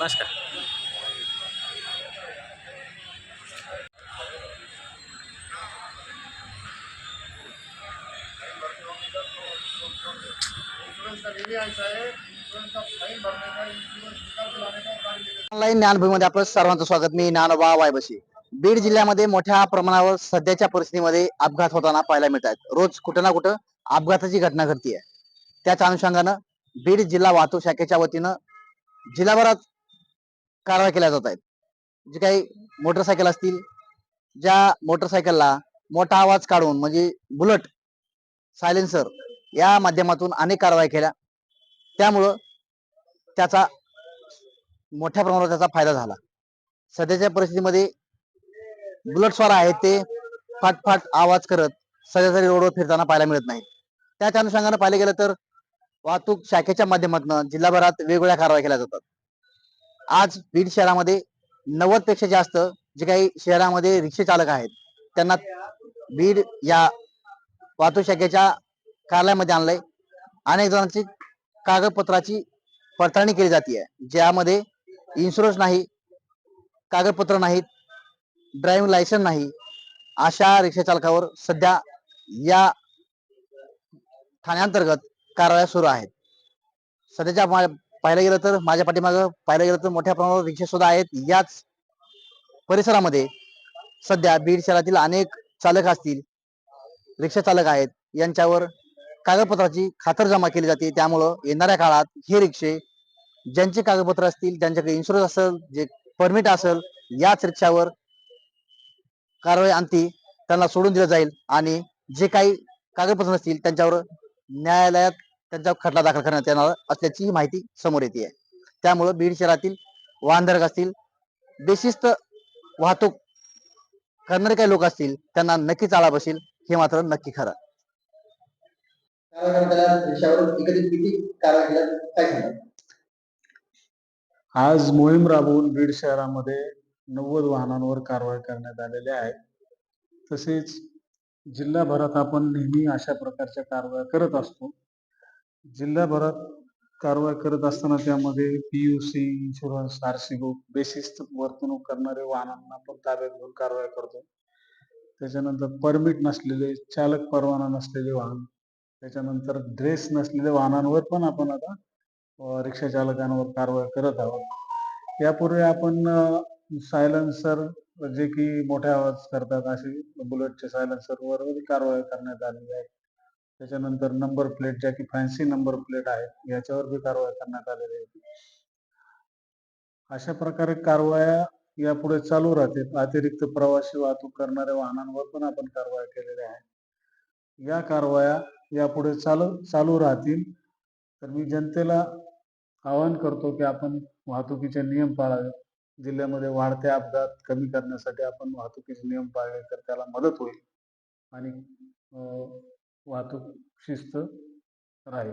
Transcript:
Masker. Online ज्ञानभूमीमध्ये आपलं सर्वांचं स्वागत. मी ज्ञानोबा वायबशी. बीड जिल्ह्यामध्ये मोठ्या प्रमाणावर सध्याच्या परिस्थितीमध्ये अपघात होताना पाहायला मिळत आहेत रोज कुठं ना कुठं अपघाताची घटना घडतीये. त्याच अनुषंगानं बीड जिल्हा वाहतूक शाखेच्या वतीनं जिल्हाभरात कारवाई केल्या जात आहेत जे काही मोटरसायकल असतील ज्या मोटरसायकलला मोठा आवाज काढून म्हणजे बुलट सायलेन्सर या माध्यमातून अनेक कारवाई केल्या. त्यामुळं त्याचा मोठ्या प्रमाणावर त्याचा फायदा झाला. सध्याच्या परिस्थितीमध्ये बुलेट स्वार आहेत ते फाटफाट आवाज करत सध्यातरी रोडवर फिरताना पाहायला मिळत नाही त्याच अनुषंगानं पाहिलं गेलं तर वाहतूक शाखेच्या माध्यमातून जिल्हाभरात वेगवेगळ्या कारवाई केल्या जातात. आज बीड शहरामध्ये नव्वदपेक्षा जास्त जे काही शहरामध्ये रिक्षा चालक आहेत त्यांना बीड या वाहतूक शाखेच्या कार्यालयामध्ये आणलंय. अनेक जणांची कागदपत्राची पडताळणी केली जाते ज्यामध्ये इन्शुरन्स नाही कागदपत्र नाहीत ड्रायव्हिंग लायसन नाही अशा रिक्षा चालकावर सध्या या ठाण्याअंतर्गत कारवाया सुरू आहेत. सध्याच्या मा- पाहायला गेलं तर माझ्या पाठीमागं पाहायला गेलं तर मोठ्या प्रमाणावर रिक्षा सुद्धा आहेत. याच परिसरामध्ये सध्या बीड शहरातील अनेक चालक असतील रिक्षा चालक आहेत यांच्यावर कागदपत्राची खातर जमा केली जाते. त्यामुळं येणाऱ्या काळात हे रिक्षे ज्यांचे कागदपत्र असतील ज्यांच्याकडे इन्शुरन्स असेल जे परमिट असेल याच रिक्षावर कारवाई आणती त्यांना सोडून दिलं जाईल. आणि जे काही कागदपत्र नसतील त्यांच्यावर न्यायालयात त्यांच्यावर खटला दाखल करण्यात येणार असल्याची माहिती समोर येते त्यामुळं बीड शहरातील वाहनधारक असतील बेशिस्त वाहतूक करणारे काही लोक असतील त्यांना नक्कीच आळा बसेल हे मात्र नक्की खरं. आज मोहीम राबवून बीड शहरामध्ये नव्वद वाहनांवर कारवाई करण्यात आलेली आहे. तसेच जिल्हाभरात आपण नेहमी अशा प्रकारच्या कारवाया करत असतो. जिल्हाभरात कारवाई करत असताना त्यामध्ये PUC insurance RC book basis वर्तणूक करणारे वाहनांना पण ताब्यात घेऊन कारवाई करतो. त्याच्यानंतर परमिट नसलेले चालक परवाना नसलेले वाहन त्याच्यानंतर ड्रेस नसलेल्या वाहनांवर पण आपण आता रिक्षा चालकांवर कारवाई करत आहोत. यापूर्वी आपण सायलन्सर जे की मोठ्या आवाज करतात असे बुलेटचे सायलन्सरवर कारवाई करण्यात आलेली आहे. त्याच्यानंतर नंबर प्लेट ज्या की फॅन्सी नंबर प्लेट आहेत याच्यावर बी कारवाई करण्यात आलेली आहे. अशा प्रकारे कारवाया यापुढे चालू राहतील. अतिरिक्त प्रवासी वाहतूक करणाऱ्या वाहनांवर पण आपण कारवाई केलेल्या आहे. या कारवाया यापुढे चालू चालू राहतील. तर मी जनतेला आवाहन करतो की आपण वाहतुकीचे नियम पाळावे. जिल्ह्यामध्ये वाढते अपघात कमी करण्यासाठी आपण वाहतुकीचे नियम पाळले तर त्याला मदत होईल. आणि वाहतूक शिस्त राहील.